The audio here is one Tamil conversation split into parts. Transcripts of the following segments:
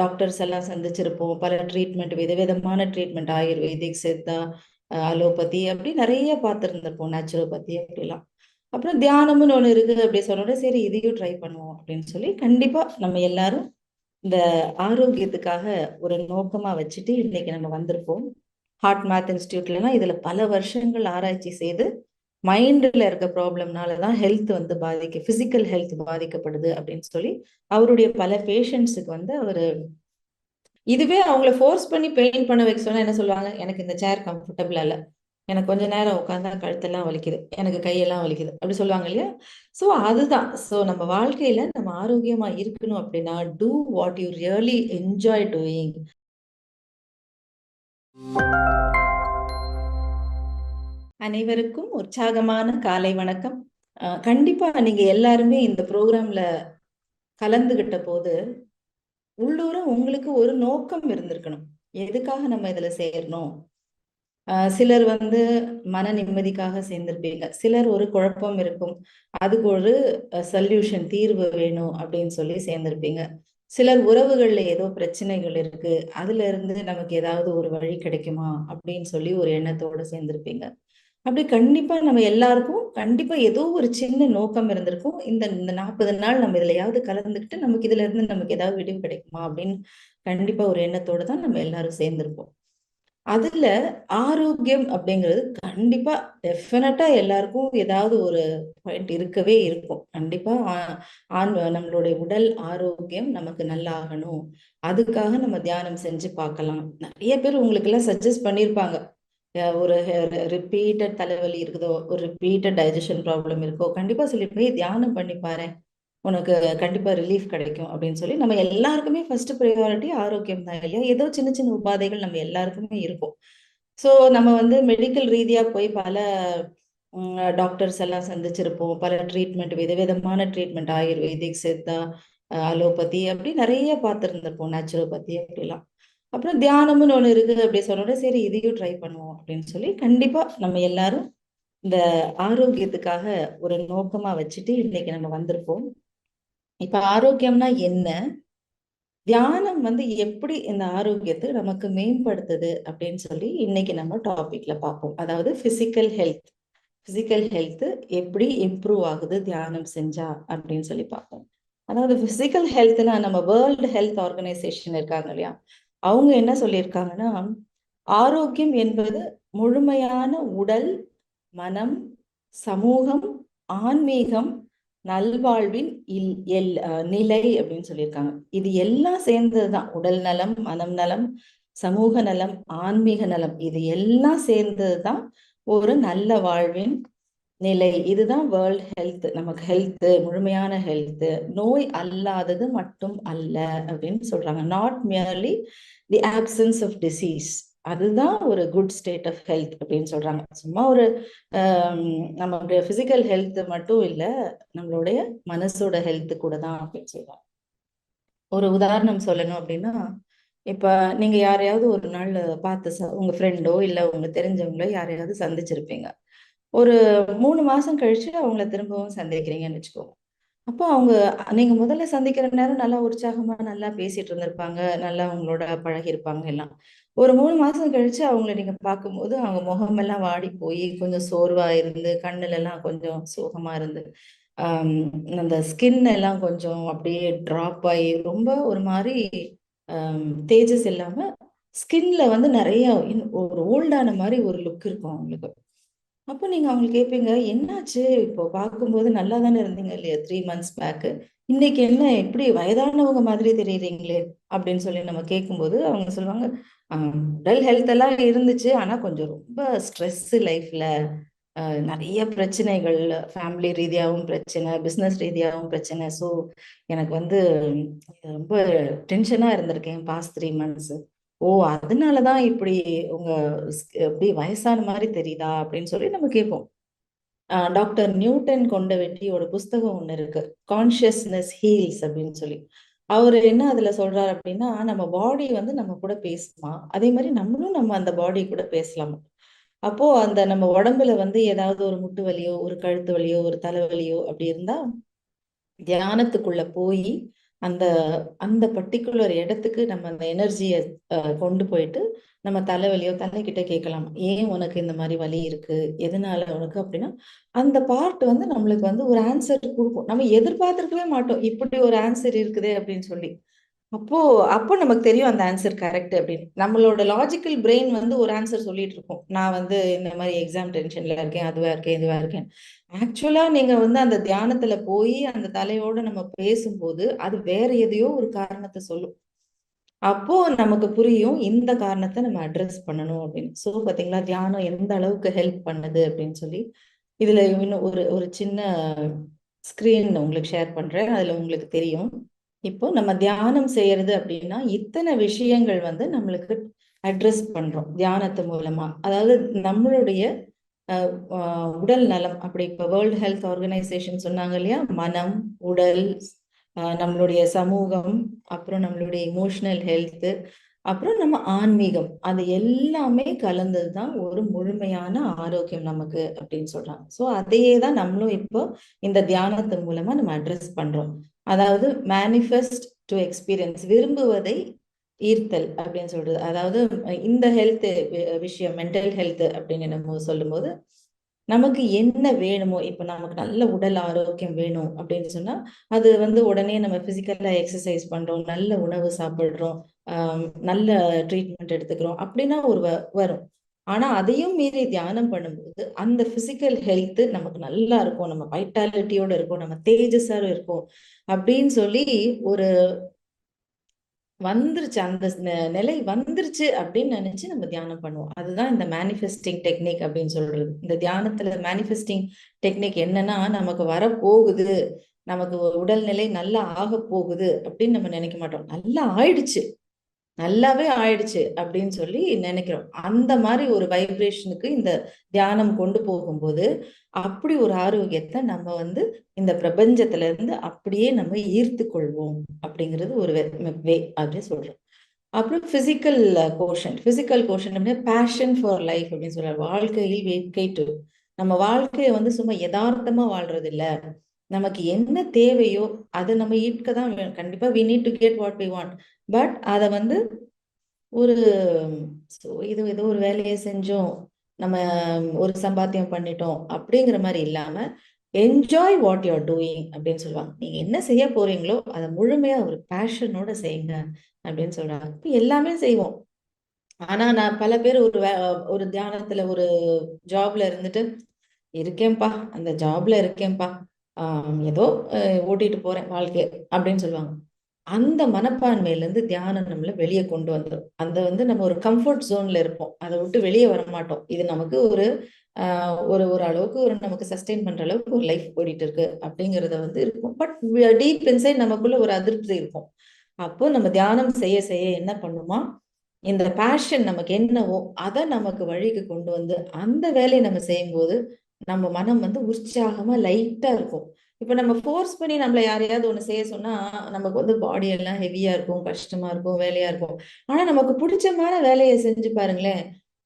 டாக்டர்ஸ் எல்லாம் சந்திச்சிருப்போம். பல ட்ரீட்மெண்ட் விதவிதமான ட்ரீட்மெண்ட் ஆயுர்வேதிக் சித்தா அலோபதி அப்படி நிறைய பார்த்துருந்துருப்போம் நேச்சுரோபதி அப்படிலாம். அப்புறம் தியானம்னு ஒன்று இருக்குது அப்படி சொன்னோட சரி இதையும் ட்ரை பண்ணுவோம் அப்படின்னு சொல்லி கண்டிப்பாக நம்ம எல்லாரும் இந்த ஆரோக்கியத்துக்காக ஒரு நோக்கமாக வச்சுட்டு இன்னைக்கு நம்ம வந்திருப்போம். ஹார்ட் மேத் இன்ஸ்டியூட்லாம் இதில் பல வருஷங்கள் ஆராய்ச்சி செய்து மைண்ட்ல இருக்க ப்ராப்ளம்னால தான் ஹெல்த் வந்து பாதிக்க பிசிக்கல் ஹெல்த் பாதிக்கப்படுது அப்படின்னு சொல்லி அவருடைய பல பேஷண்ட்ஸுக்கு வந்து அவர் இதுவே அவங்கள ஃபோர்ஸ் பண்ணி பெயிண்ட் பண்ண வைக்க சொன்னா என்ன சொல்லுவாங்க? எனக்கு இந்த சேர் கம்ஃபர்டபுளா இல்லை எனக்கு கொஞ்ச நேரம் உட்காந்தா கழுத்தெல்லாம் வலிக்குது. எனக்கு கையெல்லாம் வலிக்குது. அப்படி சொல்லுவாங்க இல்லையா? ஸோ அதுதான். ஸோ நம்ம வாழ்க்கையில நம்ம ஆரோக்கியமா இருக்கணும் அப்படின்னா do what you really enjoy doing அனைவருக்கும் உற்சாகமான காலை வணக்கம். கண்டிப்பா நீங்க எல்லாருமே இந்த ப்ரோக்ராம்ல கலந்துகிட்ட போது உள்ளூர உங்களுக்கு ஒரு நோக்கம் இருந்திருக்கணும். எதுக்காக நம்ம இதுல சேரணும்? சிலர் வந்து மன நிம்மதிக்காக சேர்ந்திருப்பீங்க. சிலர் ஒரு குழப்பம் இருக்கும். அதுக்கு ஒரு சொல்யூஷன் தீர்வு வேணும் அப்படின்னு சொல்லி சேர்ந்திருப்பீங்க. சிலர் உறவுகள்ல ஏதோ பிரச்சனைகள் இருக்கு. அதுல இருந்து நமக்கு ஏதாவது ஒரு வழி கிடைக்குமா அப்படின்னு சொல்லி ஒரு எண்ணத்தோட சேர்ந்திருப்பீங்க. அப்படி கண்டிப்பா நம்ம எல்லாருக்கும் கண்டிப்பா ஏதோ ஒரு சின்ன நோக்கம் இருந்திருக்கும். இந்த இந்த நாற்பது நாள் நம்ம இதுலயாவது கலந்துக்கிட்டு நமக்கு இதுல இருந்து நமக்கு ஏதாவது விடிவு கிடைக்குமா அப்படின்னு கண்டிப்பா ஒரு எண்ணத்தோட தான் நம்ம எல்லாரும் சேர்ந்திருப்போம். அதுல ஆரோக்கியம் அப்படிங்கிறது கண்டிப்பா டெஃபினட்டா எல்லாருக்கும் ஏதாவது ஒரு பாயிண்ட் இருக்கவே இருக்கும். கண்டிப்பா ஆண் நம்மளுடைய உடல் ஆரோக்கியம் நமக்கு நல்லா ஆகணும் அதுக்காக நம்ம தியானம் செஞ்சு பார்க்கலாம். நிறைய பேர் உங்களுக்கு எல்லாம் சஜஸ்ட் பண்ணியிருப்பாங்க. ஒரு ரிப்பீட்டட் தலைவலி இருக்குதோ ஒரு ரிப்பீட்டட் டைஜஷன் ப்ராப்ளம் இருக்கோ கண்டிப்பா சொல்லி போய் தியானம் பண்ணி பாரு உனக்கு கண்டிப்பா ரிலீஃப் கிடைக்கும் அப்படின்னு சொல்லி நம்ம எல்லாருக்குமே ஃபர்ஸ்ட் ப்ரையாரிட்டி ஆரோக்கியம் தான் இல்லையா? ஏதோ சின்ன சின்ன உபாதைகள் நம்ம எல்லாருக்குமே இருக்கும். ஸோ நம்ம வந்து மெடிக்கல் ரீதியா போய் பல டாக்டர்ஸ் எல்லாம் சந்திச்சிருப்போம். பல ட்ரீட்மெண்ட் விதவிதமான ட்ரீட்மெண்ட் ஆயுர்வேதிக் சித்தா அலோபதி அப்படி நிறைய பார்த்துருந்துருப்போம். நேச்சுரோபதி அப்படிலாம். அப்புறம் தியானம்னு ஒன்று இருக்குது அப்படி சொன்னோட சரி இதையும் ட்ரை பண்ணுவோம் அப்படின்னு சொல்லி கண்டிப்பா நம்ம எல்லாரும் இந்த ஆரோக்கியத்துக்காக ஒரு நோக்கமா வச்சுட்டு இன்னைக்கு நம்ம வந்திருப்போம். இப்போ ஆரோக்கியம்னா என்ன? தியானம் வந்து எப்படி இந்த ஆரோக்கியத்தை நமக்கு மேம்படுத்துது அப்படின்னு சொல்லி இன்னைக்கு நம்ம டாபிக்ல பார்ப்போம். அதாவது பிசிக்கல் ஹெல்த் பிசிக்கல் ஹெல்த் எப்படி இம்ப்ரூவ் ஆகுது தியானம் செஞ்சா அப்படின்னு சொல்லி பார்ப்போம். அதாவது பிசிக்கல் ஹெல்த்னா நம்ம வேர்ல்டு ஹெல்த் ஆர்கனைசேஷன் இருக்காங்க இல்லையா? அவங்க என்ன சொல்லியிருக்காங்கன்னா ஆரோக்கியம் என்பது முழுமையான உடல் மனம் சமூகம் ஆன்மீகம் நல்வாழ்வின் இல் எல் நிலை அப்படின்னு சொல்லியிருக்காங்க. இது எல்லாம் சேர்ந்தது தான். உடல் நலம் மனம் நலம் சமூக நலம் ஆன்மீக நலம் இது எல்லாம் சேர்ந்தது தான் ஒரு நல்ல வாழ்வின் நிலை. இதுதான் வேர்ல்ட் ஹெல்த் நமக்கு ஹெல்த் முழுமையான ஹெல்த் நோய் அல்லாதது மட்டும் அல்ல அப்படின்னு சொல்றாங்க. Not merely the absence of disease அதுதான் ஒரு குட் ஸ்டேட் ஆஃப் ஹெல்த் அப்படின்னு சொல்றாங்க. சும்மா ஒரு நம்மளுடைய பிசிக்கல் ஹெல்த் மட்டும் இல்லை நம்மளுடைய மனசோட ஹெல்த் கூட தான் அப்படின்னு சொல்றாங்க. ஒரு உதாரணம் சொல்லணும் அப்படின்னா இப்ப நீங்க யாரையாவது ஒரு நாள் பார்த்து உங்க ஃப்ரெண்டோ இல்ல உங்க தெரிஞ்சவங்களோ யாரையாவது சந்திச்சிருப்பீங்க. ஒரு மூணு மாசம் கழிச்சு அவங்கள திரும்பவும் சந்திக்கிறீங்கன்னு வச்சுக்கோங்க அப்போ அவங்க நீங்க முதல்ல சந்திக்கிற நேரம் நல்லா உற்சாகமா நல்லா பேசிட்டு இருந்திருப்பாங்க நல்லா அவங்களோட பழகிருப்பாங்க எல்லாம். ஒரு மூணு மாசம் கழிச்சு அவங்கள நீங்க பார்க்கும்போது அவங்க முகமெல்லாம் வாடி போய் கொஞ்சம் சோர்வா இருந்து கண்ணுல எல்லாம் கொஞ்சம் சோகமா இருந்து ஆஹ் அந்த ஸ்கின் எல்லாம் கொஞ்சம் அப்படியே ட்ராப் ஆகி ரொம்ப ஒரு மாதிரி தேஜஸ் இல்லாம ஸ்கின்ல வந்து நிறைய ஒரு ஓல்டான மாதிரி ஒரு லுக் இருக்கும் அவங்களுக்கு. அப்போ நீங்க அவங்களுக்கு கேட்பீங்க என்னாச்சு? இப்போ பார்க்கும்போது நல்லா தானே இருந்தீங்க இல்லையா? த்ரீ மந்த்ஸ் பேக்கு இன்னைக்கு என்ன? எப்படி வயதானவங்க மாதிரி தெரியுறீங்களே? அப்படின்னு சொல்லி நம்ம கேட்கும்போது அவங்க சொல்லுவாங்க உடல் ஹெல்த் எல்லாம் இருந்துச்சு. ஆனா கொஞ்சம் ரொம்ப ஸ்ட்ரெஸ் லைஃப்ல நிறைய பிரச்சனைகள். ஃபேமிலி ரீதியாகவும் பிரச்சனை பிஸ்னஸ் ரீதியாகவும் பிரச்சனை. ஸோ எனக்கு வந்து ரொம்ப டென்ஷனாக இருந்திருக்கேன் பாஸ்ட் த்ரீ மந்த்ஸ் ஓ அதனாலதான் இப்படி உங்க இப்படி வயசான மாதிரி தெரியுதா? அப்படின்னு சொல்லி நம்ம கேட்போம். டாக்டர் நியூட்டன் கொண்டவெட்டியோட புஸ்தகம் ஒண்ணு இருக்கு. கான்சியஸ்னஸ் ஹீல்ஸ் அப்படின்னு சொல்லி. அவர் என்ன அதுல சொல்றாரு அப்படின்னா நம்ம பாடி வந்து நம்ம கூட பேசுமா? அதே மாதிரி நம்மளும் நம்ம அந்த பாடி கூட பேசலாமா. அப்போ அந்த நம்ம உடம்புல வந்து ஏதாவது ஒரு முட்டு வலியோ ஒரு கழுத்து வலியோ ஒரு தலைவலியோ அப்படி இருந்தா தியானத்துக்குள்ள போய் அந்த அந்த பர்ட்டிகுலர் இடத்துக்கு நம்ம அந்த எனர்ஜியை கொண்டு போயிட்டு நம்ம தலைவலியோ தலைக்கிட்ட கேட்கலாம். ஏன் உனக்கு இந்த மாதிரி வலி இருக்கு? எதனால உனக்கு அப்படின்னா அந்த பார்ட் வந்து நம்மளுக்கு வந்து ஒரு ஆன்சர் கொடுக்கும். நம்ம எதிர்பார்த்திருக்கவே மாட்டோம். இப்படி ஒரு ஆன்சர் இருக்குதே அப்படின்னு சொல்லி. அப்போ அப்போ நமக்கு தெரியும் அந்த ஆன்சர் கரெக்ட் அப்படின்னு. நம்மளோட லாஜிக்கல் பிரெயின் வந்து ஒரு ஆன்சர் சொல்லிட்டு இருக்கும். நான் வந்து இந்த மாதிரி எக்ஸாம் டென்ஷன்ல இருக்கேன் அதுவா இருக்கேன் இதுவா இருக்கேன் ஆக்சுவலா நீங்க வந்து அந்த தியானத்துல போய் அந்த தலையோட நம்ம பேசும்போது அது வேற எதையோ ஒரு காரணத்தை சொல்லும். அப்போ நமக்கு புரியும் இந்த காரணத்தை நம்ம அட்ரஸ் பண்ணணும் அப்படின்னு. ஸோ பாத்தீங்களா? தியானம் எந்த அளவுக்கு ஹெல்ப் பண்ணுது அப்படின்னு சொல்லி. இதுல இன்னும் ஒரு ஒரு சின்ன ஸ்கிரீன் உங்களுக்கு ஷேர் பண்றேன். அதுல உங்களுக்கு தெரியும். இப்போ நம்ம தியானம் செய்யறது அப்படின்னா இத்தனை விஷயங்கள் வந்து நம்மளுக்கு அட்ரஸ் பண்றோம் தியானத்து மூலமா. அதாவது நம்மளுடைய உடல் நலம். அப்படி இப்போ வேர்ல்ட் ஹெல்த் ஆர்கனைசேஷன் சொன்னாங்க இல்லையா? மனம் உடல் நம்மளுடைய சமூகம் அப்புறம் நம்மளுடைய இமோஷனல் ஹெல்த் அப்புறம் நம்ம ஆன்மீகம். அது எல்லாமே கலந்தது தான் ஒரு முழுமையான ஆரோக்கியம் நமக்கு அப்படின்னு சொல்றாங்க. ஸோ அதையே தான் நம்மளும் இப்போ இந்த தியானத்தின் மூலமா நம்ம அட்ரஸ் பண்றோம். அதாவது மேனிஃபெஸ்ட் டு எக்ஸ்பீரியன்ஸ் விரும்புவதை ஈர்த்தல் அப்படின்னு சொல்றது. அதாவது இந்த ஹெல்த் விஷயம் மென்டல் ஹெல்த் அப்படின்னு நம்ம சொல்லும்போது நமக்கு என்ன வேணுமோ இப்ப நமக்கு நல்ல உடல் ஆரோக்கியம் வேணும் அப்படின்னு சொன்னா அது வந்து உடனே நம்ம பிசிக்கலா எக்ஸசைஸ் பண்றோம் நல்ல உணவு சாப்பிடுறோம் நல்ல ட்ரீட்மெண்ட் எடுத்துக்கிறோம் அப்படின்னா ஒரு வரும். ஆனா அதையும் மீறி தியானம் பண்ணும்போது அந்த பிசிக்கல் ஹெல்த் நமக்கு நல்லா இருக்கும். நம்ம வைட்டாலிட்டியோட இருக்கும். நம்ம தேஜஸா இருக்கும். அப்படின்னு சொல்லி ஒரு வந்துருச்சு. அந்த நிலை வந்துருச்சு அப்படின்னு நினைச்சு நம்ம தியானம் பண்ணுவோம். அதுதான் இந்த மேனிஃபெஸ்டிங் டெக்னிக் அப்படின்னு சொல்றது. இந்த தியானத்துல மேனிஃபெஸ்டிங் டெக்னிக் என்னன்னா நமக்கு வரப்போகுது. நமக்கு உடல்நிலை நல்லா ஆக போகுது அப்படின்னு நம்ம நினைக்க மாட்டோம். நல்லா ஆயிடுச்சு. நல்லாவே ஆயிடுச்சு அப்படின்னு சொல்லி நினைக்கிறோம். அந்த மாதிரி ஒரு வைப்ரேஷனுக்கு இந்த தியானம் கொண்டு போகும்போது அப்படி ஒரு ஆரோக்கியத்தை நம்ம வந்து இந்த பிரபஞ்சத்துல இருந்து அப்படியே நம்ம ஈர்த்து கொள்வோம் அப்படிங்கிறது ஒரு வே அப்படின்னு சொல்றோம். அப்புறம் பிசிக்கல் கோஷன் பிசிக்கல் கோஷன் அப்படின்னா பேஷன் ஃபார் லைஃப் அப்படின்னு சொல்றாரு வாழ்க்கையில் வேட்கை டு நம்ம வாழ்க்கையை வந்து சும்மா யதார்த்தமா வாழ்றது இல்ல நமக்கு என்ன தேவையோ அதை நம்ம ஈட்க தான் கண்டிப்பா we need to get what we want but அதை வந்து ஒரு இது ஏதோ ஒரு வேலையை செஞ்சோம் நம்ம ஒரு சம்பாத்தியம் பண்ணிட்டோம் அப்படிங்கிற மாதிரி இல்லாம என்ஜாய் வாட் யூஆர் டூயிங் அப்படின்னு சொல்லுவாங்க. நீங்க என்ன செய்ய போறீங்களோ அதை முழுமையா ஒரு பேஷனோட செய்யுங்க அப்படின்னு சொல்றாங்க. இப்போ எல்லாமே செய்வோம். ஆனா நான் பல பேர் ஒரு ஒரு தியானத்துல ஒரு ஜாப்ல இருந்துட்டு இருக்கேன்ப்பா அந்த ஜாப்ல இருக்கேன்ப்பா ஏதோ ஓட்டிட்டு போறேன் வாழ்க்கைய அப்படின்னு சொல்லுவாங்க. அந்த மனப்பான்மையிலேருந்து தியானம் நம்மள வெளியே கொண்டு வந்துடும் அந்த வந்து நம்ம ஒரு கம்ஃபர்ட் ஜோன்ல இருப்போம். அதை விட்டு வெளியே வர மாட்டோம் இது நமக்கு ஒரு ஒரு ஒரு அளவுக்கு ஒரு நமக்கு சஸ்டெயின் பண்ற அளவுக்கு ஒரு லைஃப் ஓடிட்டு இருக்கு அப்படிங்கிறத வந்து இருக்கும். பட் டீப் இன்சைட் நமக்குள்ள ஒரு அதிருப்தி இருக்கும். அப்போ நம்ம தியானம் செய்ய செய்ய என்ன பண்ணுமா? இந்த பேஷன் நமக்கு என்னவோ அதை நமக்கு வழிக்கு கொண்டு வந்து அந்த வேலையை நம்ம செய்யும்போது நம்ம மனம் வந்து உற்சாகமா லைட்டா இருக்கும். இப்ப நம்ம ஃபோர்ஸ் பண்ணி நம்மள யாரையாவது ஒண்ணு செய்ய சொன்னா நமக்கு வந்து பாடி எல்லாம் ஹெவியா இருக்கும் கஷ்டமா இருக்கும் வேலையா இருக்கும். ஆனா நமக்கு பிடிச்சமான வேலையை செஞ்சு பாருங்களேன்.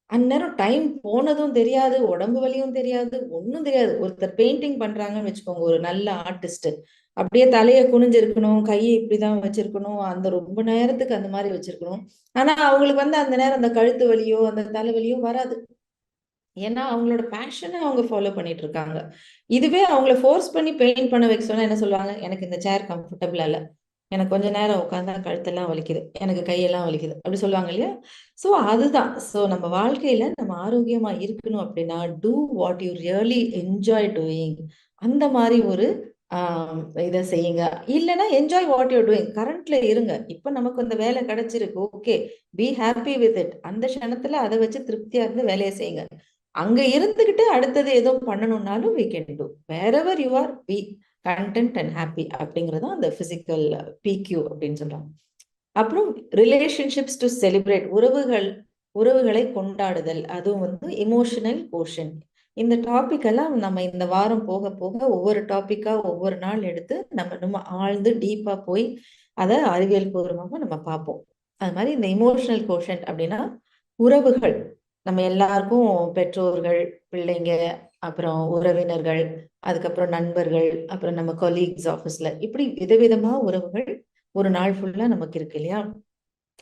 அந்நேரம் டைம் போனதும் தெரியாது உடம்பு வலியும் தெரியாது ஒன்றும் தெரியாது. ஒருத்தர் பெயிண்டிங் பண்றாங்கன்னு வச்சுக்கோங்க ஒரு நல்ல ஆர்டிஸ்ட் அப்படியே தலையை குனிஞ்சிருக்கணும் கையை இப்படிதான் வச்சிருக்கணும் அந்த ரொம்ப நேரத்துக்கு அந்த மாதிரி வச்சிருக்கணும். ஆனா அவங்களுக்கு வந்து அந்த நேரம் அந்த கழுத்து வலியோ அந்த தலைவலியோ வராது. ஏன்னா அவங்களோட பேஷனை அவங்க ஃபாலோ பண்ணிட்டு இருக்காங்க இதுவே அவங்கள ஃபோர்ஸ் பண்ணி பெயிண்ட் பண்ண வைக்க சொன்னா என்ன சொல்லுவாங்க? எனக்கு இந்த சேர் கம்ஃபர்டபுளா இல்லை. எனக்கு கொஞ்ச நேரம் உட்காந்தா கழுத்தெல்லாம் வலிக்குது. எனக்கு கையெல்லாம் வலிக்குது. அப்படி சொல்லுவாங்க இல்லையா? ஸோ அதுதான். ஸோ நம்ம வாழ்க்கையில நம்ம ஆரோக்கியமா இருக்கணும் அப்படின்னா do what you really enjoy doing அந்த மாதிரி ஒரு இதை செய்யுங்க. இல்லைன்னா என்ஜாய் வாட் யூ டூயிங் கரண்ட்ல இருங்க. இப்ப நமக்கு அந்த வேலை கிடைச்சிருக்கு. Okay be happy with it அந்த க்ஷணத்துல அதை வச்சு திருப்தியா இருந்து வேலையை செய்யுங்க. அங்க இருந்துகிட்டு அடுத்தது ஏதோ பண்ணணும்னாலும் we can do wherever you are be content and happy அப்படிங்கிறது அந்த பிசிக்கல் பிக்யூ அப்படின்னு சொல்றாங்க. அப்புறம் ரிலேஷன்ஷிப்ஸ் டு செலிப்ரேட் உறவுகள் உறவுகளை கொண்டாடுதல் அதுவும் வந்து இமோஷனல் கோஷன் இந்த டாபிக் எல்லாம் நம்ம இந்த வாரம் போக போக ஒவ்வொரு டாப்பிக்கா ஒவ்வொரு நாள் எடுத்து நம்ம நம்ம ஆழ்ந்து டீப்பா போய் அதை அறிவியல் பூர்வமாக நம்ம பார்ப்போம். அது மாதிரி இந்த இமோஷனல் கோஷன் அப்படின்னா உறவுகள். நம்ம எல்லாருக்கும் பெற்றோர்கள் பிள்ளைங்க அப்புறம் உறவினர்கள் அதுக்கப்புறம் நண்பர்கள் அப்புறம் நம்ம கொலீக்ஸ் ஆஃபீஸ்ல இப்படி விதவிதமா உறவுகள் ஒரு நாள் ஃபுல்லா நமக்கு இருக்கு இல்லையா?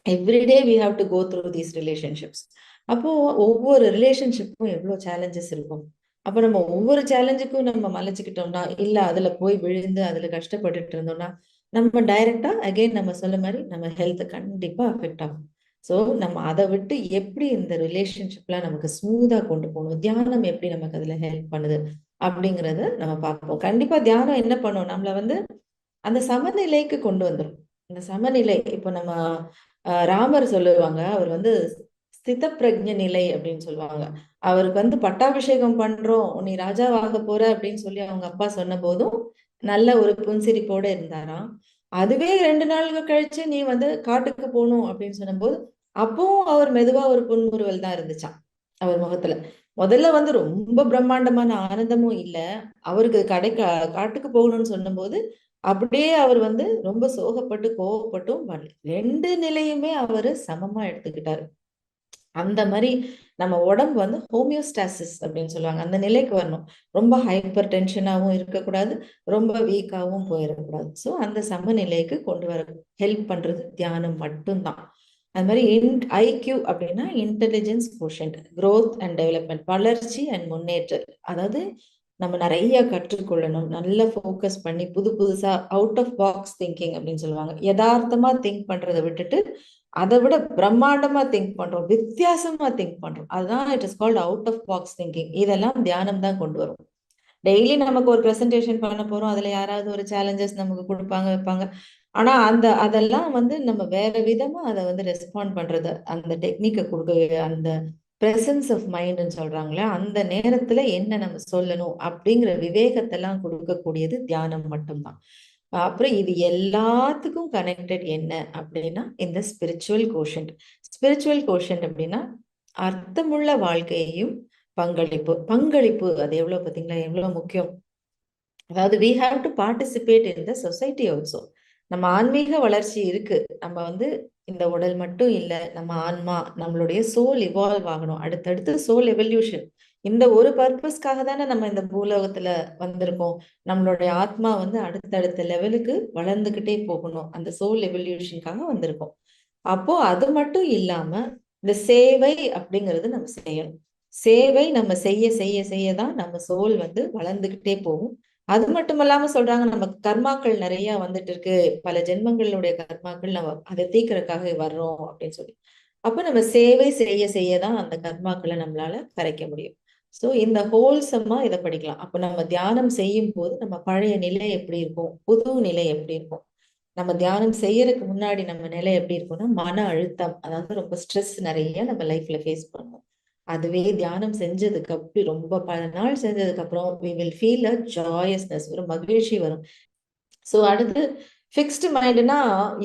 Everyday we have to go through these relationships அப்போ ஒவ்வொரு ரிலேஷன்ஷிப்பும் எவ்வளோ சேலஞ்சஸ் இருக்கும்? அப்போ நம்ம ஒவ்வொரு சேலஞ்சுக்கும் நம்ம மலைச்சிக்கிட்டோம்னா இல்ல அதுல போய் விழுந்து அதுல கஷ்டப்பட்டுட்டு இருந்தோம்னா நம்ம டைரக்டா அகைன் நம்ம சொல்ல மாதிரி நம்ம ஹெல்த் கண்டிப்பா அஃபெக்ட் ஆகும். ஸோ நம்ம அதை விட்டு எப்படி இந்த ரிலேஷன்ஷிப்ல நமக்கு ஸ்மூதா கொண்டு போகணும்? தியானம் எப்படி நமக்கு அதுல ஹெல்ப் பண்ணுது? அப்படிங்கறத நம்ம பார்ப்போம். கண்டிப்பா தியானம் என்ன பண்ணும்? நம்மள வந்து அந்த சமநிலைக்கு கொண்டு வந்துடும் இந்த சமநிலை இப்போ நம்ம ராமர் சொல்லுவாங்க அவர் வந்து ஸ்தித பிரஜ நிலை அப்படின்னு சொல்லுவாங்க. அவருக்கு வந்து பட்டாபிஷேகம் பண்றோம். நீ ராஜாவாக போற அப்படின்னு சொல்லி அவங்க அப்பா சொன்ன போதும் நல்ல ஒரு புன்சிரிப்போட இருந்தாராம். அதுவே ரெண்டு நாளுக்கு கழிச்சு நீ வந்து காட்டுக்கு போகணும் அப்படின்னு சொன்னபோது அப்பவும் அவர் மெதுவா ஒரு புன்முறுவல் தான் இருந்துச்சான் அவர் முகத்துல. முதல்ல வந்து ரொம்ப பிரம்மாண்டமான ஆனந்தமும் இல்ல. அவருக்கு கடை காட்டுக்கு போகணும்னு சொன்னபோது அப்படியே அவர் வந்து ரொம்ப சோகப்பட்டு கோவப்பட்டும் ரெண்டு நிலையுமே அவரு சமமா எடுத்துக்கிட்டாரு. அந்த மாதிரி நம்ம உடம்பு வந்து ஹோமியோஸ்டாசிஸ் அப்படின்னு சொல்லுவாங்க. அந்த நிலைக்கு வரணும். ரொம்ப ஹைப்பர் டென்ஷனாகவும் இருக்கக்கூடாது. ரொம்ப வீக்காகவும் போயிடக்கூடாது. ஸோ அந்த சமநிலைக்கு கொண்டு வர ஹெல்ப் பண்றது தியானம் மட்டும்தான். அது மாதிரி இன் ஐக்யூ அப்படின்னா intelligence quotient growth and development வளர்ச்சி அண்ட் முன்னேற்றம் அதாவது நம்ம நிறைய கற்றுக்கொள்ளணும் நல்லா ஃபோக்கஸ் பண்ணி புது புதுசா அவுட் ஆஃப் பாக்ஸ் திங்கிங் அப்படின்னு சொல்லுவாங்க. யதார்த்தமா திங்க் பண்றதை விட்டுட்டு அதை விட பிரம்மாண்டமா திங்க் பண்றோம் வித்தியாசமா திங்க் பண்றோம். அதுதான் it is called out of box thinking இதெல்லாம் தியானம் தான் கொண்டு வரும். டெய்லி நமக்கு ஒரு ப்ரெசன்டேஷன் பண்ண போறோம் அதுல யாராவது ஒரு சேலஞ்சஸ் நமக்கு கொடுப்பாங்க வைப்பாங்க. ஆனா அந்த அதெல்லாம் வந்து நம்ம வேற விதமா அதை வந்து ரெஸ்பாண்ட் பண்றது அந்த டெக்னிக்கை கொடுக்க அந்த பிரசன்ஸ் ஆஃப் மைண்ட்னு சொல்றாங்களே அந்த நேரத்துல என்ன நம்ம சொல்லணும் அப்படிங்கிற விவேகத்தெல்லாம் கொடுக்கக்கூடியது தியானம் மட்டும்தான். அப்புறம் இது எல்லாத்துக்கும் கனெக்டட் என்ன அப்படின்னா இந்த ஸ்பிரிச்சுவல் கோஷன்ட் ஸ்பிரிச்சுவல் கோஷன்ட் அப்படின்னா அர்த்தமுள்ள வாழ்க்கையையும் பங்களிப்பு பங்களிப்பு அது எவ்வளவு பார்த்தீங்களா எவ்வளவு முக்கியம்? அதாவது we have to participate in the society also நம்ம ஆன்மீக வளர்ச்சி இருக்கு. நம்ம வந்து இந்த உடல் மட்டும் இல்லை நம்ம ஆன்மா நம்மளுடைய சோல் இவால்வ் ஆகணும். அடுத்தடுத்து சோல் எவல்யூஷன் இந்த ஒரு பர்பஸ்க்காக தானே நம்ம இந்த பூலோகத்துல வந்திருக்கோம். நம்மளுடைய ஆத்மா வந்து அடுத்தடுத்த லெவலுக்கு வளர்ந்துகிட்டே போகணும். அந்த சோல் எவல்யூஷனுக்காக வந்திருக்கோம். அப்போ அது மட்டும் இல்லாம இந்த சேவை அப்படிங்கிறது நம்ம செய்யணும். சேவை நம்ம செய்ய செய்ய செய்ய தான் நம்ம சோல் வந்து வளர்ந்துகிட்டே போகும். அது மட்டும் இல்லாம சொல்றாங்க நம்ம கர்மாக்கள் நிறைய வந்துட்டு இருக்கு. பல ஜென்மங்களுடைய கர்மாக்கள் நம்ம அதை தீக்கிறதுக்காக வர்றோம் அப்படின்னு சொல்லி. அப்ப நம்ம சேவை செய்ய செய்யதான் அந்த கர்மாக்களை நம்மளால கரைக்க முடியும். ஸோ இந்த ஹோல்சமா இதை படிக்கலாம். அப்ப நம்ம தியானம் செய்யும் போது நம்ம பழைய நிலை எப்படி இருக்கும்? புது நிலை எப்படி இருக்கும்? நம்ம தியானம் செய்யறதுக்கு முன்னாடி நம்ம நிலை எப்படி இருக்கும்னா மன அழுத்தம். அதாவது ரொம்ப ஸ்ட்ரெஸ் நிறைய நம்ம லைஃப்ல ஃபேஸ் பண்ணுவோம் அதுவே தியானம் செஞ்சதுக்கு அப்படி ரொம்ப பல நாள் செஞ்சதுக்கு அப்புறம் we will feel a joyousness ஒரு மகிழ்ச்சி வரும். ஸோ அடுத்து ஃபிக்ஸ்டு மைண்டுனா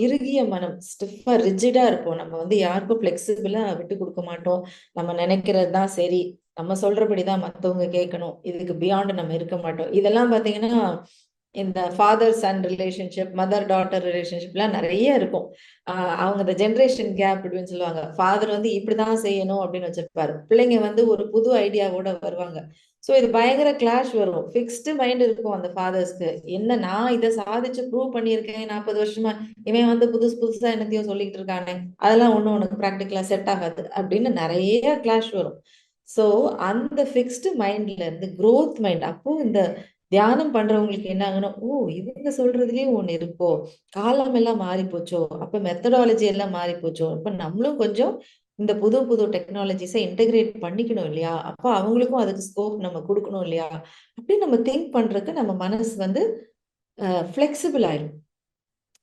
இறுகிய மனம் ஸ்டிஃபா ரிஜிடா இருப்போம். நம்ம வந்து யாருக்கும் ஃபிளெக்சிபிளா விட்டு கொடுக்க மாட்டோம். நம்ம நினைக்கிறது தான் சரி. நம்ம சொல்றபடிதான் மத்தவங்க கேட்கணும். இதுக்கு பியாண்ட் நம்ம இருக்க மாட்டோம். இதெல்லாம் பாத்தீங்கன்னா இந்த father son relationship mother daughter ரிலேஷன்ஷிப்லாம் நிறைய இருக்கும். அவங்க இந்த ஜென்ரேஷன் கேப் அப்படின்னு சொல்லுவாங்க. ஃபாதர் வந்து இப்படிதான் செய்யணும் அப்படின்னு வச்சிருப்பாரு. பிள்ளைங்க வந்து ஒரு புது ஐடியாவோட வருவாங்க. ஸோ இது பயங்கர கிளாஷ் வரும். ஃபிக்ஸ்டு மைண்ட் இருக்கும் அந்த ஃபாதர்ஸ்க்கு என்ன நான் இதை சாதிச்சு ப்ரூவ் பண்ணியிருக்கேன் நாற்பது வருஷமா? இவன் வந்து புதுசு புதுசா என்னத்தையும் சொல்லிட்டு இருக்கானே. அதெல்லாம் ஒன்றும் உனக்கு ப்ராக்டிக்கலா செட் ஆகாது அப்படின்னு நிறைய கிளாஷ் வரும். ஸோ அந்த ஃபிக்ஸ்டு மைண்ட்ல இருந்து க்ரோத் மைண்ட் அப்போ இந்த தியானம் பண்றவங்களுக்கு என்ன ஆகுனா ஓ இவங்க சொல்றதுலயும் ஒண்ணு இருக்கோ காலம் எல்லாம் மாறி போச்சோ அப்ப மெத்தடாலஜி எல்லாம் மாறி போச்சோ அப்ப நம்மளும் கொஞ்சம் இந்த புது புது டெக்னாலஜிஸை இன்டெகிரேட் பண்ணிக்கணும் இல்லையா? அப்ப அவங்களுக்கும் அதுக்கு ஸ்கோப் நம்ம கொடுக்கணும் இல்லையா? அப்படி நம்ம திங்க் பண்றதுக்கு நம்ம மனசு வந்து ஃபிளெக்சிபிள் ஆயிரும்.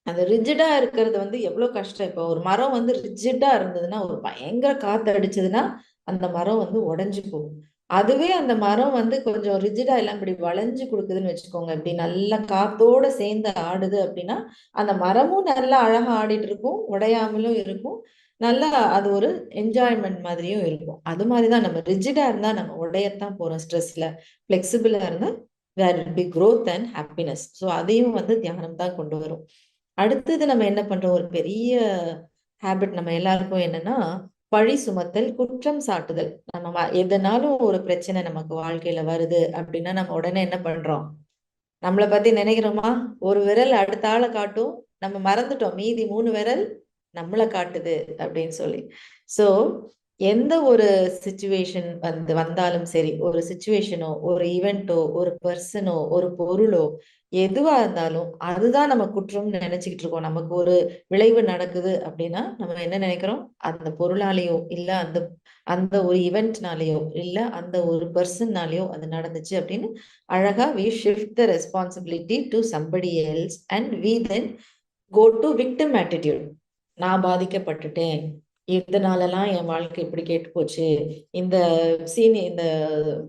அந்த ரிஜிடா இருக்கிறது வந்து எவ்வளவு கஷ்டம். இப்போ ஒரு மரம் வந்து ரிஜிடா இருந்ததுன்னா ஒரு பயங்கர காத்து அடிச்சதுன்னா அந்த மரம் வந்து உடஞ்சு போகும். அதுவே அந்த மரம் வந்து கொஞ்சம் ரிஜிடா எல்லாம் இப்படி வளைஞ்சு கொடுக்குதுன்னு வச்சுக்கோங்க. இப்படி நல்லா காத்தோட சேர்ந்து ஆடுது அப்படின்னா அந்த மரமும் நல்லா அழகா ஆடிட்டு இருக்கும் உடையாமலும் இருக்கும். நல்லா அது ஒரு என்ஜாய்மெண்ட் மாதிரியும் இருக்கும். அது மாதிரிதான் நம்ம ரிஜிடா இருந்தா நம்ம உடையத்தான் போறோம் ஸ்ட்ரெஸ்ல. பிளெக்சிபிளா இருந்தா where be growth and happiness so அதையும் வந்து தியானம் தான் கொண்டு வரும். அடுத்தது நம்ம என்ன பண்றோம்? ஒரு பெரிய ஹேபிட் நம்ம எல்லாருக்கும் என்னன்னா பழி சுமத்தல் குற்றம் சாட்டுதல். நம்ம எதனாலும் ஒரு பிரச்சனை நமக்கு வாழ்க்கையில வருது அப்படின்னா நம்ம உடனே என்ன பண்றோம்? நம்மளை பத்தி நினைக்கிறோமா? ஒரு விரல் அடுத்த ஆளை காட்டும். நம்ம மறந்துட்டோம். மீதி மூணு விரல் நம்மளை காட்டுது அப்படின்னு சொல்லி. சோ எந்த ஒரு சுச்சுவேஷன் வந்து வந்தாலும் சரி ஒரு சுச்சுவேஷனோ ஒரு ஈவெண்ட்டோ ஒரு பர்சனோ ஒரு பொருளோ எதுவா இருந்தாலும் அதுதான் நம்ம குற்றம்னு நினைச்சுக்கிட்டு இருக்கோம். நமக்கு ஒரு விளைவு நடக்குது அப்படின்னா நம்ம என்ன நினைக்கிறோம்? அந்த பொருளாலேயோ இல்ல அந்த அந்த ஒரு ஈவெண்ட்னாலேயோ இல்ல அந்த ஒரு பர்சன்னாலேயோ அது நடந்துச்சு அப்படின்னு அழகா we shift the responsibility to somebody else and we then go to victim attitude நான் பாதிக்கப்பட்டுட்டேன். இதனாலலாம் என் வாழ்க்கை இப்படி கேட்டு போச்சு இந்த சீனி இந்த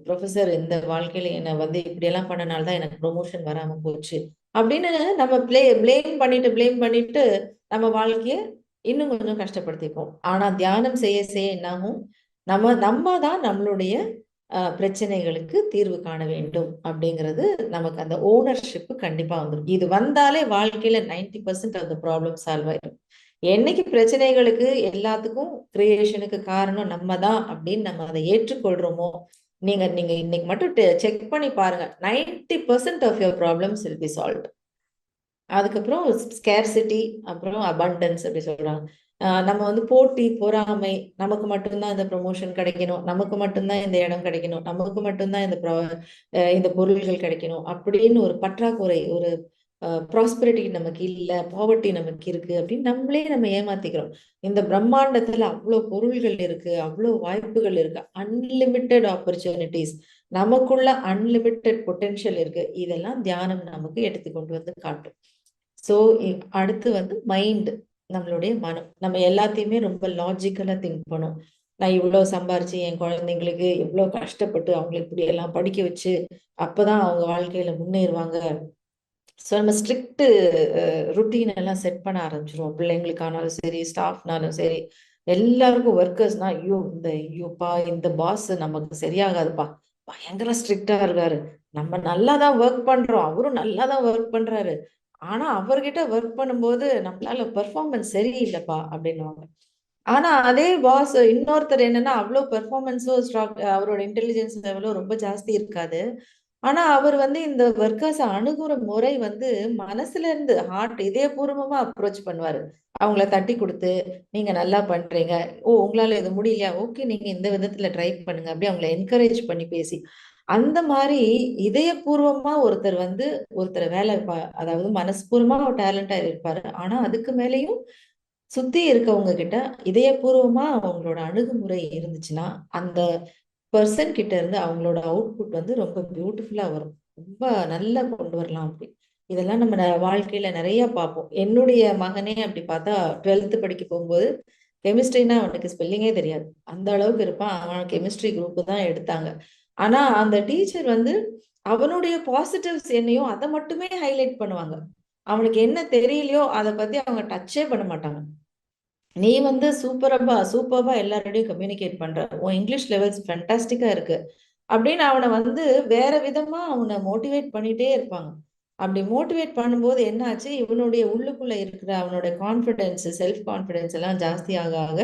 ப்ரொஃபஸர் இந்த வாழ்க்கையில என்னை வந்து இப்படியெல்லாம் பண்ணனால தான் எனக்கு ப்ரொமோஷன் வராம போச்சு. அப்படின்னு நம்ம பிளே பிளேம் பண்ணிட்டு பிளேம் பண்ணிட்டு நம்ம வாழ்க்கைய இன்னும் கொஞ்சம் கஷ்டப்படுத்திப்போம். ஆனா தியானம் செய்ய செய்ய என்னாகும்? நம்ம நம்ம தான் நம்மளுடைய பிரச்சனைகளுக்கு தீர்வு காண வேண்டும் அப்படிங்கிறது நமக்கு அந்த ஓனர்ஷிப் கண்டிப்பா வந்துடும் இது வந்தாலே வாழ்க்கையில நைன்டி பர்சன்ட் அந்த ப்ராப்ளம் சால்வ் ஆயிடும் என்னைக்கு பிரச்சனைகளுக்கு எல்லாத்துக்கும் கிரியேஷனுக்கு காரணம் நம்ம தான் அப்படின்னு நம்ம அதை ஏற்றுக்கொள்றோமோ நீங்க நீங்க இன்னைக்கு மட்டும் செக் பண்ணி பாருங்க. Ninety percent of your problems will be solve அதுக்கப்புறம் ஸ்கேர்சிட்டி அப்புறம் அபண்டன்ஸ் அப்படி சொல்றாங்க. நம்ம வந்து போட்டி பொறாமை நமக்கு மட்டும்தான் இந்த ப்ரொமோஷன் கிடைக்கணும். நமக்கு மட்டும்தான் இந்த இடம் கிடைக்கணும். நமக்கு மட்டும்தான் இந்த இந்த பொருள்கள் கிடைக்கணும் அப்படின்னு ஒரு பற்றாக்குறை ஒரு ப்ராஸ்பரிட்டி நமக்கு இல்லை பாவர்ட்டி நமக்கு இருக்கு அப்படின்னு நம்மளே நம்ம ஏமாத்திக்கிறோம். இந்த பிரம்மாண்டத்துல அவ்வளோ பொருள்கள் இருக்கு அவ்வளோ வாய்ப்புகள் இருக்கு அன்லிமிட்டெட் ஆப்பர்ச்சுனிட்டிஸ் நமக்குள்ள அன்லிமிட்டெட் பொட்டென்ஷியல் இருக்கு. இதெல்லாம் தியானம் நமக்கு எடுத்து கொண்டு வந்து காட்டும். ஸோ அடுத்து வந்து மைண்ட் நம்மளுடைய மனம். நம்ம எல்லாத்தையுமே ரொம்ப லாஜிக்கலா திங்க் பண்ணும் நான் இவ்வளோ சம்பாரிச்சு என் குழந்தைங்களுக்கு எவ்வளோ கஷ்டப்பட்டு அவங்களை இப்படி எல்லாம் படிக்க வச்சு அப்பதான் அவங்க வாழ்க்கையில முன்னேறுவாங்க. ஸோ நம்ம ஸ்ட்ரிக்ட் ருட்டீன் எல்லாம் செட் பண்ண ஆரம்பிச்சிருவோம். பிள்ளைங்களுக்கானாலும் சரி ஸ்டாஃப்னாலும் சரி எல்லாருக்கும் ஒர்க்கர்ஸ்னா ஐயோ இந்த ஐயோப்பா இந்த பாஸ் நமக்கு சரியாகாதுப்பா. பயங்கர ஸ்ட்ரிக்டா இருக்காரு. நம்ம நல்லா தான் ஒர்க் பண்றோம். அவரும் நல்லா தான் ஒர்க் பண்றாரு. ஆனா அவர்கிட்ட ஒர்க் பண்ணும்போது நம்மளால பெர்ஃபார்மன்ஸ் சரியில்லைப்பா அப்படின்னுவாங்க. ஆனா அதே பாஸ் இன்னொருத்தர் என்னன்னா அவ்வளோ பெர்ஃபார்மன்ஸோ அவரோட இன்டெலிஜென்ஸ் லெவலோ ரொம்ப ஜாஸ்தி இருக்காது. ஆனா அவர் வந்து இந்த ஒர்க்கர்ஸ் அணுகுற முறை வந்து மனசுல இருந்து ஹார்ட் இதயபூர்வமா அப்ரோச் பண்ணுவாரு. அவங்கள தட்டி கொடுத்து நீங்க நல்லா பண்றீங்க. ஓ உங்களால இது முடியலையா? ஓகே நீங்க இந்த விதத்துல ட்ரை பண்ணுங்க. அப்படி அவங்கள என்கரேஜ் பண்ணி பேசி. அந்த மாதிரி இதயபூர்வமா ஒருத்தர் வந்து ஒருத்தர் வேலை அதாவது மனசுபூர்வமா டேலண்டா இருப்பாரு. ஆனா அதுக்கு மேலேயும் சுத்தி இருக்கவங்க கிட்ட இதயபூர்வமா அவங்களோட அணுகுமுறை இருந்துச்சுன்னா அந்த பர்சன் கிட்ட இருந்து அவங்களோட அவுட்புட் வந்து ரொம்ப பியூட்டிஃபுல்லா வரும். ரொம்ப நல்லா கொண்டு வரலாம் அப்படி. இதெல்லாம் நம்ம வாழ்க்கையில நிறைய பார்ப்போம். என்னுடைய மகனே அப்படி பார்த்தா டுவெல்த் படிக்க போகும்போது கெமிஸ்ட்ரினா அவனுக்கு ஸ்பெல்லிங்கே தெரியாது. அந்த அளவுக்கு இருப்பான். அவன் கெமிஸ்ட்ரி குரூப் தான் எடுத்தாங்க. ஆனா அந்த டீச்சர் வந்து அவனுடைய பாசிட்டிவ்ஸ் என்னையும் அதை மட்டுமே ஹைலைட் பண்ணுவாங்க. அவனுக்கு என்ன தெரியலையோ அதை பத்தி அவங்க டச்சே பண்ண மாட்டாங்க. நீ வந்து சூப்பரப்பா சூப்பர்பா எல்லாரோடையும் கம்யூனிகேட் பண்ற. உன் இங்கிலீஷ் லெவல்ஸ் ஃபென்டாஸ்டிக்கா இருக்கு. அப்படின்னு அவனை வந்து வேற விதமா அவனை மோட்டிவேட் பண்ணிட்டே இருப்பாங்க. அப்படி மோட்டிவேட் பண்ணும்போது என்னாச்சு? இவனுடைய உள்ளுக்குள்ள இருக்கிற அவனோட கான்ஃபிடென்ஸ் செல்ஃப் கான்ஃபிடென்ஸ் எல்லாம் ஜாஸ்தி ஆக ஆக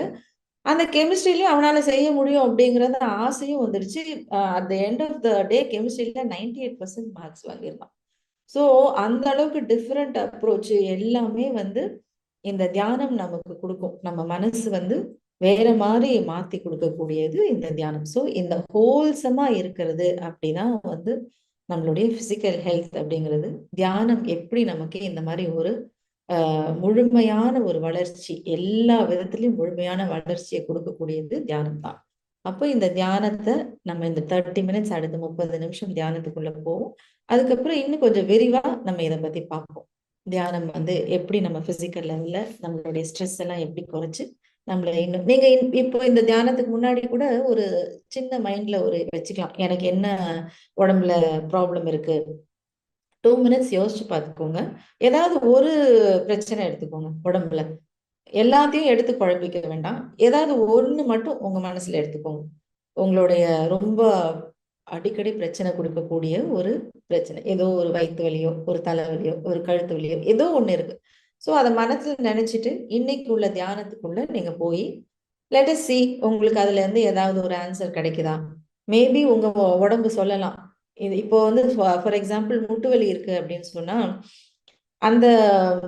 அந்த கெமிஸ்ட்ரிலையும் அவனால செய்ய முடியும் அப்படிங்கறத ஆசையும் வந்துருச்சு. At the end of the day கெமிஸ்ட்ரியில ninety eight percent marks வாங்கியிருந்தான். ஸோ அந்த அளவுக்கு டிஃப்ரெண்ட் அப்ரோச் எல்லாமே வந்து இந்த தியானம் நமக்கு கொடுக்கும். நம்ம மனசு வந்து வேற மாதிரி மாத்தி கொடுக்கக்கூடியது இந்த தியானம். ஸோ இந்த ஹோல்சமா இருக்கிறது அப்படின்னா வந்து நம்மளுடைய பிசிக்கல் ஹெல்த் அப்படிங்கிறது தியானம் எப்படி நமக்கு இந்த மாதிரி ஒரு முழுமையான ஒரு வளர்ச்சி எல்லா விதத்திலையும் முழுமையான வளர்ச்சியை கொடுக்கக்கூடியது தியானம் தான். அப்போ இந்த தியானத்தை நம்ம இந்த தேர்ட்டி மினிட்ஸ் அடுத்த முப்பது நிமிஷம் தியானத்துக்குள்ள போவோம். அதுக்கப்புறம் இன்னும் கொஞ்சம் விரிவா நம்ம இதை பத்தி பார்ப்போம். தியானம் வந்து எப்படி நம்ம பிசிக்கல் லெவல்ல நம்மளுடைய ஸ்ட்ரெஸ் எல்லாம் எப்படி குறைச்சு நம்மள இன்னும் நீங்க இப்போ இந்த தியானத்துக்கு முன்னாடி கூட ஒரு சின்ன மைண்ட்ல ஒரு வச்சுக்கலாம். எனக்கு என்ன உடம்புல ப்ராப்ளம் இருக்கு? டூ மினிட்ஸ் யோசிச்சு பார்த்துக்கோங்க. ஏதாவது ஒரு பிரச்சனை எடுத்துக்கோங்க உடம்புல. எல்லாத்தையும் எடுத்து குழப்பிக்க வேண்டாம். ஏதாவது ஒண்ணு மட்டும் உங்க மனசுல எடுத்துக்கோங்க. உங்களுடைய ரொம்ப அடிக்கடி பிரச்சனை கொடுக்கக்கூடிய ஒரு பிரச்சனை. ஏதோ ஒரு வயிற்று வலியோ ஒரு தலைவலியோ ஒரு கழுத்து வலியோ ஏதோ ஒண்ணு இருக்கு. ஸோ அதை மனசுல நினைச்சிட்டு இன்னைக்கு உள்ள தியானத்துக்குள்ள நீங்க போய் லெட்டஸ் சி உங்களுக்கு அதுல இருந்து ஏதாவது ஒரு ஆன்சர் கிடைக்குதா? மேபி உங்க உடம்பு சொல்லலாம். இது இப்போ வந்து ஃபார் எக்ஸாம்பிள் முட்டு வலி இருக்கு அப்படின்னு சொன்னா அந்த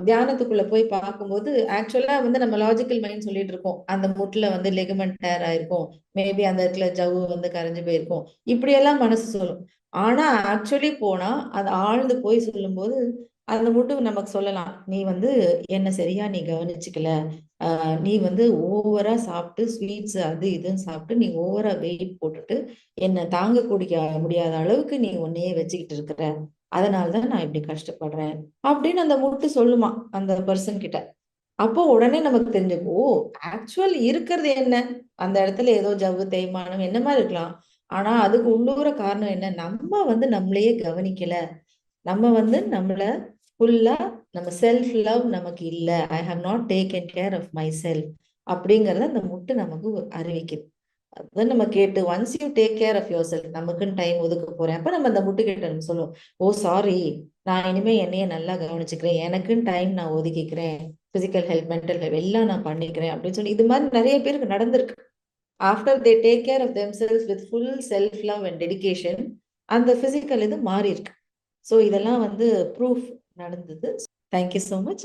தியானத்துக்குள்ள போய் பார்க்கும்போது ஆக்சுவலா வந்து நம்ம லாஜிக்கல் மைண்ட் சொல்லிட்டு இருக்கோம். அந்த முட்டுல வந்து லெகமெண்ட் டயர் ஆயிருக்கும். மேபி அந்த இடத்துல ஜவ்வு வந்து கரைஞ்சு போயிருக்கும். இப்படியெல்லாம் மனசு சொல்லும். ஆனா ஆக்சுவலி போனா அது ஆழ்ந்து போய் சொல்லும்போது அந்த முட்டு நமக்கு சொல்லலாம். நீ வந்து என்ன சரியா நீ கவனிச்சுக்கல. ஆஹ் நீ வந்து ஓவரா சாப்பிட்டு ஸ்வீட்ஸ் அது இதுன்னு சாப்பிட்டு நீ ஓவரா வெயிட் போட்டுட்டு என்ன தாங்க குடிக்க முடியாத அளவுக்கு நீ உன்னையே வச்சுக்கிட்டு இருக்கிற. அதனாலதான் நான் இப்படி கஷ்டப்படுறேன் அப்படின்னு அந்த முட்டு சொல்லுமா அந்த பர்சன் கிட்ட. அப்போ உடனே நமக்கு தெரிஞ்சுக்கும் ஓ ஆக்சுவல் இருக்கிறது என்ன? அந்த இடத்துல ஏதோ ஜவ்வு தேய்மானம் என்ன மாதிரி இருக்கலாம். ஆனா அதுக்கு உள்ளூர காரணம் என்ன? நம்ம வந்து நம்மளையே கவனிக்கல. நம்ம வந்து நம்மள ஃபுல்லா நம்ம செல்ஃப் லவ் நமக்கு இல்ல. I have not taken care of my self அப்படிங்கறத அந்த முட்டு நமக்கு அறிவிக்குது. அதுதான் நம்ம கேட்டு once you take care of your self நமக்குன்னு டைம் ஒதுக்க போறேன். அப்ப நம்ம அந்த முட்டு கிட்ட நம்ம சொல்லுவோம் ஓ சாரி நான் இனிமே என்னைய நல்லா கவனிச்சுக்கிறேன். எனக்குன்னு டைம் நான் ஒதுக்கிக்கிறேன். பிசிக்கல் ஹெல்த் மென்டல் ஹெல்த் எல்லாம் நான் பண்ணிக்கிறேன். அப்படின்னு சொல்லி இது மாதிரி நிறைய பேருக்கு நடந்திருக்கு. After they take care of themselves with full self love and dedication அந்த பிசிக்கல் இது மாறி இருக்கு ஸோ இதெல்லாம் வந்து ப்ரூஃப் நடந்தது. Thank you so much